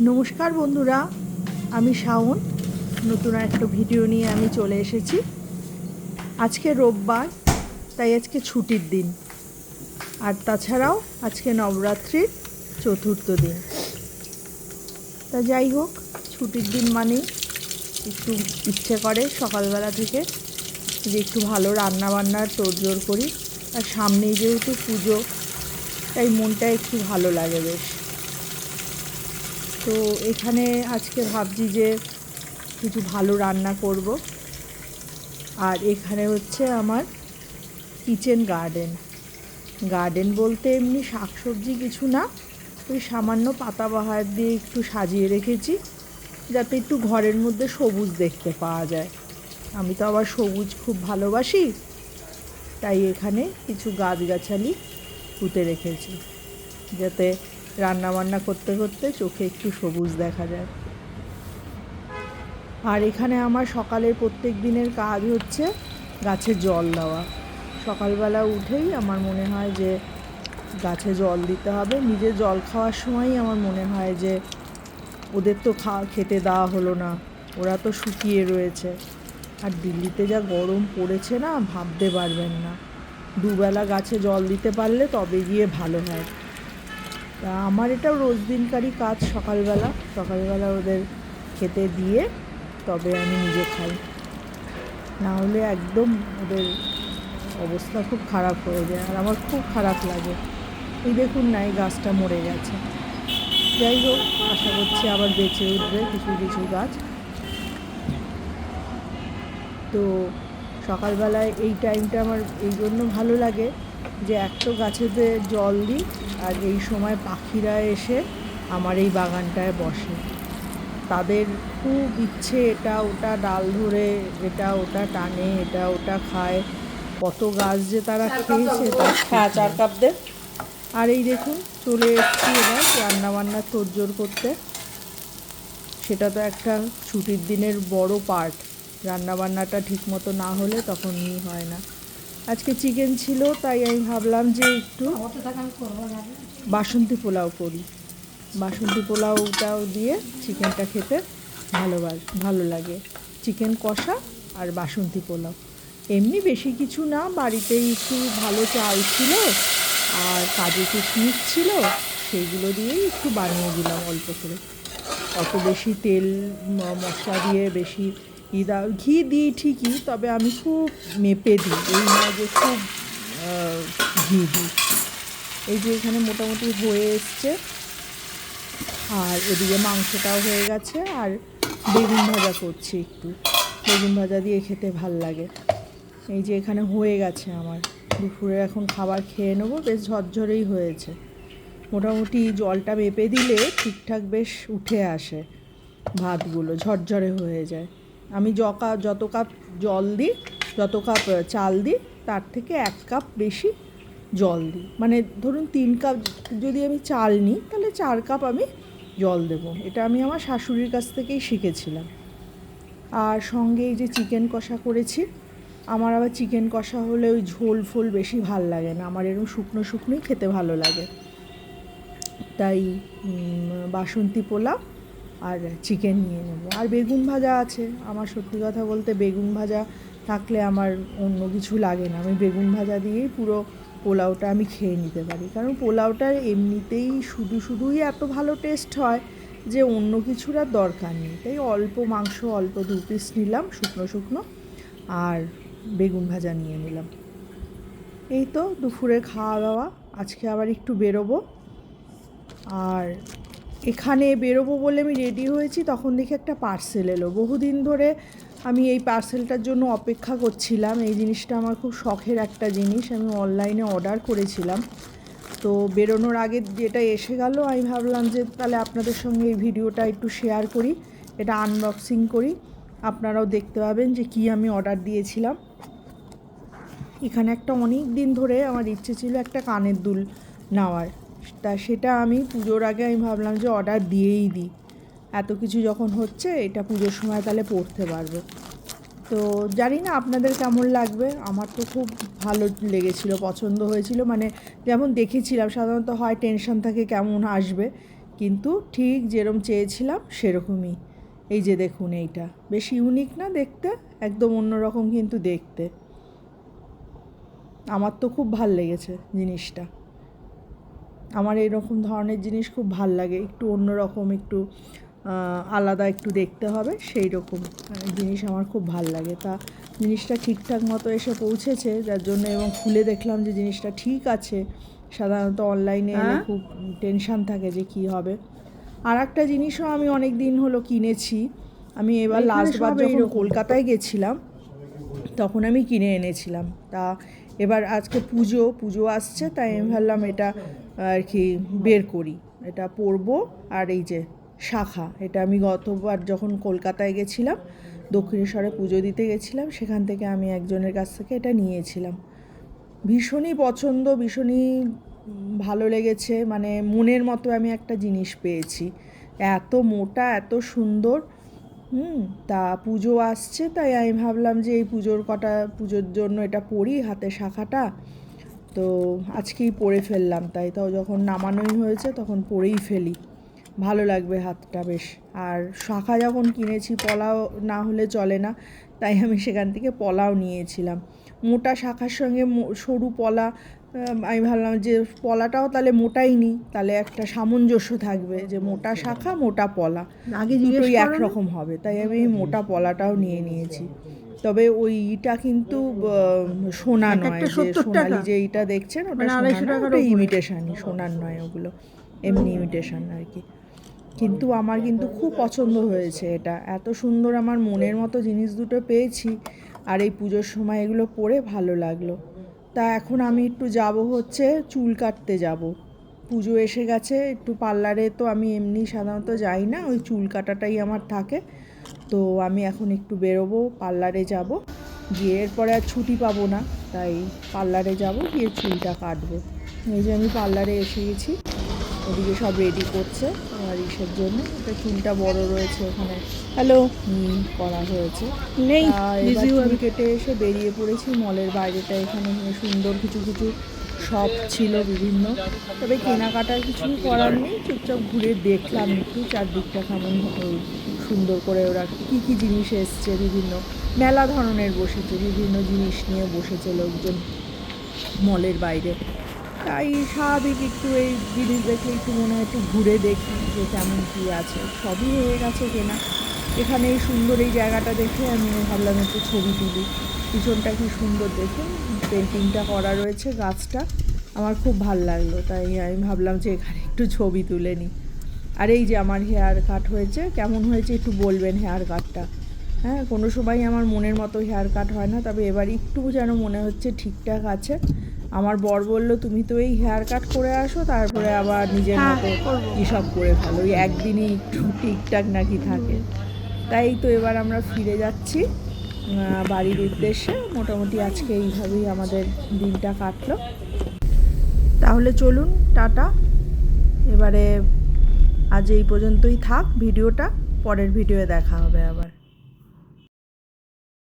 নমস্কার বন্ধুরা, আমি শাওন। নতুন একটা ভিডিও নিয়ে আমি চলে এসেছি। আজকে রোববার, তাই আজকে ছুটির দিন। আর তাছাড়াও আজকে নবরাত্রির চতুর্থ দিন। তা যাই হোক, ছুটির দিন মানে একটু ইচ্ছে করে সকালবেলা থেকে যে একটু ভালো রান্না বান্নার তোড়জোড় করি। আর সামনেই যেহেতু পুজো, তাই মনটা একটু ভালো লাগে বেশ। তো এখানে আজকে ভাবছি যে কিছু ভালো রান্না করব। আর এখানে হচ্ছে আমার কিচেন গার্ডেন গার্ডেন বলতে এমনি শাকসবজি কিছু না, ওই সামান্য পাতাবাহার দিয়ে একটু সাজিয়ে রেখেছি, যাতে একটু ঘরের মধ্যে সবুজ দেখতে পাওয়া যায়। আমি তো আবার সবুজ খুব ভালোবাসি, তাই এখানে কিছু গাছগাছালি পুঁতে রেখেছি, যাতে রান্না বান্না করতে করতে চোখে একটু সবুজ দেখা যায়। আর এখানে আমার সকালের প্রত্যেক দিনের কাজ হচ্ছে গাছে জল দেওয়া। সকালবেলা উঠেই আমার মনে হয় যে গাছে জল দিতে হবে। নিজে জল খাওয়ার সময়ই আমার মনে হয় যে ওদের তো খা, খেতে দেওয়া হলো না। ওরা তো শুকিয়ে রয়েছে। আর দিল্লিতে যা গরম পড়েছে না, ভাবতে পারবেন না। দুবেলা গাছে জল দিতে পারলে তবে গিয়ে ভালো হয়। তা আমার এটাও রোজ দিনকারই কাজ সকালবেলা। সকালবেলা ওদের খেতে দিয়ে তবে আমি নিজে খাই। না হলে একদম ওদের অবস্থা খুব খারাপ হয়ে যায় আর আমার খুব খারাপ লাগে। এই দেখুন না, এই গাছটা মরে গেছে। যাই হোক, আশা করছি আবার বেঁচে উঠবে কিছু কিছু গাছ। তো সকালবেলায় এই টাইমটা আমার এই জন্য ভালো লাগে। যে এক তো গাছেতে জল দিই আর এই সময় পাখিরা এসে আমার এই বাগানটায় বসে। তাদের খুব ইচ্ছে এটা ওটা ডাল ধরে এটা ওটা টানে এটা ওটা খায়। কত গাছ যে তারা খেয়েছে হ্যাঁ চার কাপ দে। আর এই দেখুন চলে এসেছি এবার রান্না বান্না তোড়জোড় করতে। সেটা তো একটা ছুটির দিনের বড় পার্ট রান্নাবান্নাটা ঠিক মতো না হলে তখন ই হয় না। আজকে চিকেন ছিল, তাই আমি ভাবলাম যে একটু বাসন্তী পোলাও করি। বাসন্তী পোলাওটাও দিয়ে চিকেনটা খেতে ভালোবাস ভালো লাগে। চিকেন কষা আর বাসন্তী পোলাও। এমনি বেশি কিছু না, বাড়িতেই একটু ভালো চাল ছিল আর কাজু কিশমিশ ছিল, সেইগুলো দিয়েই একটু বানিয়ে দিলাম অল্প করে। অত বেশি তেল মশলা দিয়ে বেশি ইদা ঘি দিই ঠিকই, তবে আমি খুব মেপে দিই। এই নয় যে খুব ঘি দিই। এই যে এখানে মোটামুটি হয়ে এসছে। আর এদিকে মাংসটাও হয়ে গেছে, আর বেগুন ভাজা করছি একটু। বেগুন ভাজা দিয়ে খেতে ভালো লাগে। এই যে এখানে হয়ে গেছে আমার। দুপুরে এখন খাবার খেয়ে নেব, বেশ ঝরঝরেই হয়েছে। মোটামুটি জলটা মেপে দিলে ঠিকঠাক বেশ উঠে আসে ভাতগুলো, ঝরঝরে হয়ে যায়। আমি য কাপ যত কাপ জল দিই, যত কাপ চাল দিই, তার থেকে এক কাপ বেশি জল দিই। মানে ধরুন তিন কাপ যদি আমি চাল নিই, তাহলে চার কাপ আমি জল দেবো। এটা আমি আমার শাশুড়ির কাছ থেকেই শিখেছিলাম। আর সঙ্গে এই যে চিকেন কষা করেছি, আমার আবার চিকেন কষা হলে ওই ঝোল ফোল বেশি ভালো লাগে না। আমার এরকম শুকনো শুকনোই খেতে ভালো লাগে। তাই বাসন্তী পোলাও আর চিকেন নিয়ে নেব। আর বেগুন ভাজা আছে। আমার সত্যি কথা বলতে বেগুন ভাজা থাকলে আমার অন্য কিছু লাগে না। আমি বেগুন ভাজা দিয়েই পুরো পোলাওটা আমি খেয়ে নিতে পারি। কারণ পোলাওটা এমনিতেই শুধু শুধুই এত ভালো টেস্ট হয় যে অন্য কিছুর আর দরকার নেই। তাই অল্প মাংস, অল্প দু পিস নিলাম শুকনো শুকনো আর বেগুন ভাজা নিয়ে নিলাম। এই তো দুপুরে খাওয়া দাওয়া। আজকে আবার একটু বেরোবো। আর এখানে বেরোবো বলে আমি রেডি হয়েছি, তখন দেখি একটা পার্সেল এলো। বহুদিন ধরে আমি এই পার্সেলটার জন্য অপেক্ষা করছিলাম, এই জিনিসটা আমার খুব শখের একটা জিনিস, আমি অনলাইনে অর্ডার করেছিলাম। তো বেরোনোর আগে যেটা এসে গেল, আমি ভাবলাম যে তাহলে আপনাদের সঙ্গে এই ভিডিওটা একটু শেয়ার করি, এটা আনবক্সিং করি। আপনারাও দেখতে পাবেন যে কি আমি অর্ডার দিয়েছিলাম। এখানে একটা অনেক দিন ধরে আমার ইচ্ছে ছিল একটা কানের দুল নেওয়ার। তা সেটা আমি পুজোর আগে আমি ভাবলাম যে অর্ডার দিয়েই দিই। এত কিছু যখন হচ্ছে, এটা পুজোর সময় তাহলে পড়তে পারব। তো জানি না আপনাদের কেমন লাগবে? আমার তো খুব ভালো লেগেছিল, পছন্দ হয়েছিল। মানে যেমন দেখেছিলাম, সাধারণত হয় টেনশন থাকে কেমন আসবে। কিন্তু ঠিক যেরম চেয়েছিলাম, সেরকমই। এই যে দেখুন এইটা। বেশ ইউনিক না দেখতে, একদম অন্যরকম কিন্তু দেখতে। আমার তো খুব ভালো লেগেছে জিনিসটা। আমার এরকম ধরনের জিনিস খুব ভালো লাগে। একটু অন্যরকম একটু আলাদা একটু দেখতে হবে সেই রকম জিনিস আমার খুব ভালো লাগে। তা জিনিসটা ঠিকঠাক মতো এসে পৌঁছেছে যার জন্য এবং খুলে দেখলাম যে জিনিসটা ঠিক আছে। সাধারণত অনলাইনে এলে হ্যাঁ? খুব টেনশান থাকে যে কি হবে। আর একটা জিনিসও আমি অনেক দিন হলো কিনেছি। আমি এবার লাস্টবার যখন কলকাতায় গেছিলাম তখন আমি কিনে এনেছিলাম। তা এবার আজকে পুজো পুজো আসছে, তাই আমি ভাবলাম এটা, আর কি বের করি। এটা পরবো, আর এই যে শাখা, এটা আমি গতবার যখন কলকাতায় গেছিলাম, দক্ষিণেশ্বরে পুজো দিতে গেছিলাম, সেখান থেকে আমি একজনের কাছ থেকে এটা নিয়েছিলাম। ভীষণই পছন্দ, ভীষণই ভালো লেগেছে মানে মনের মতো আমি একটা জিনিস পেয়েছি। এত মোটা, এত সুন্দর হুম। তা পুজো আসছে, তাই আমি ভাবলাম যে এই পুজোর কটা, পুজোর জন্য এটা পরি হাতে শাখাটা। তো আজকেই পরে ফেললাম, তাই তো যখন নামানোই হয়েছে তখন পরেই ফেলি। ভালো লাগবে হাতটা বেশ। আর শাখা যখন কিনেছি, পলাও না হলে চলে না, তাই আমি সেখান থেকে পলাও নিয়েছিলাম। মোটা শাখার সঙ্গে সরু পলা আমি ভাবলাম যে পলাটাও তাহলে মোটাই নিই তাহলে একটা সামঞ্জস্য থাকবে যে মোটা শাখা মোটা পলা। আগে দুটোই একরকম হবে তাই আমি মোটা পলাটাও নিয়ে নিয়েছি। তবে ওই ইটা কিন্তু সোনা নয় যে সোনালি যে ইটা দেখছেন ওটা মানে ওটা ইমিটেশনই সোনার নয় ওগুলো এমনি ইমিটেশন আর কি। কিন্তু আমার কিন্তু খুব পছন্দ হয়েছে এটা। এত সুন্দর আমার মনের মতো জিনিস দুটো পেয়েছি আর এই পুজোর সময় এগুলো পরে ভালো লাগল। তা এখন আমি একটু যাব হচ্ছে, চুল কাটতে যাব। পুজো এসে গেছে, একটু পার্লারে তো আমি এমনি সাধারণত যাই না, ওই চুল কাটাটাই আমার থাকে। তো আমি এখন একটু বেরোবো, পার্লারে যাব। গিয়ে এরপরে আর ছুটি পাবো না, তাই পার্লারে যাব, গিয়ে চুলটা কাটবো। এই যে আমি পার্লারে এসে গেছি। ওদিকে সব রেডি করছে আমার ইসের জন্য। এটা চুলটা বড় রয়েছে ওখানে। হ্যালো হুম করা হয়েছে। নেই আমি। কেটে এসে বেরিয়ে পড়েছি মলের বাইরেটা। এখানে সুন্দর কিছু কিছু শপ ছিল বিভিন্ন। তবে কেনাকাটার কিছু করার নেই। চুপচাপ ঘুরে দেখলাম একটু। চারদিকটা কেমন সুন্দর করে ওরা কী কী জিনিস এসছে বিভিন্ন। মেলা ধরনের বসেছে বিভিন্ন জিনিস নিয়ে বসেছে লোকজন মলের বাইরে। তাই স্বাভাবিক একটু এই জিনিস দেখলে একটু মনে হয় একটু ঘুরে দেখি যে কেমন কী আছে, সবই হয়ে গেছে কেনা। এখানে এই সুন্দর এই জায়গাটা দেখে আমি ভাবলাম একটু ছবি তুলি। পিছনটা কি সুন্দর দেখে পেন্টিংটা করা রয়েছে গাছটা। আমার খুব ভালো লাগল, তাই আমি ভাবলাম যে এখানে একটু ছবি তুলে নিই। আর এই যে আমার হেয়ার কাট হয়েছে, কেমন হয়েছে একটু বলবেন হেয়ার কাটটা? হ্যাঁ কোনো সময় আমার মনের মতো হেয়ার কাট হয় না, তবে এবার একটু যেন মনে হচ্ছে ঠিকঠাক আছে। আমার বর বলল তুমি তো এই হেয়ার কাট করে আসো তারপরে আবার নিজের হ্যাঁ, মতো। এসব করে ফেলো। ওই একদিনই একটু ঠিকঠাক নাকি থাকে? তাই তো এবার আমরা ফিরে যাচ্ছি বাড়ির উদ্দেশ্যে। মোটামুটি আজকে এইভাবেই আমাদের দিনটা কাটলো। তাহলে চলুন টাটা। এবারে আজ এই পর্যন্তই থাক ভিডিওটা। পরের ভিডিওয়ে দেখা হবে আবার।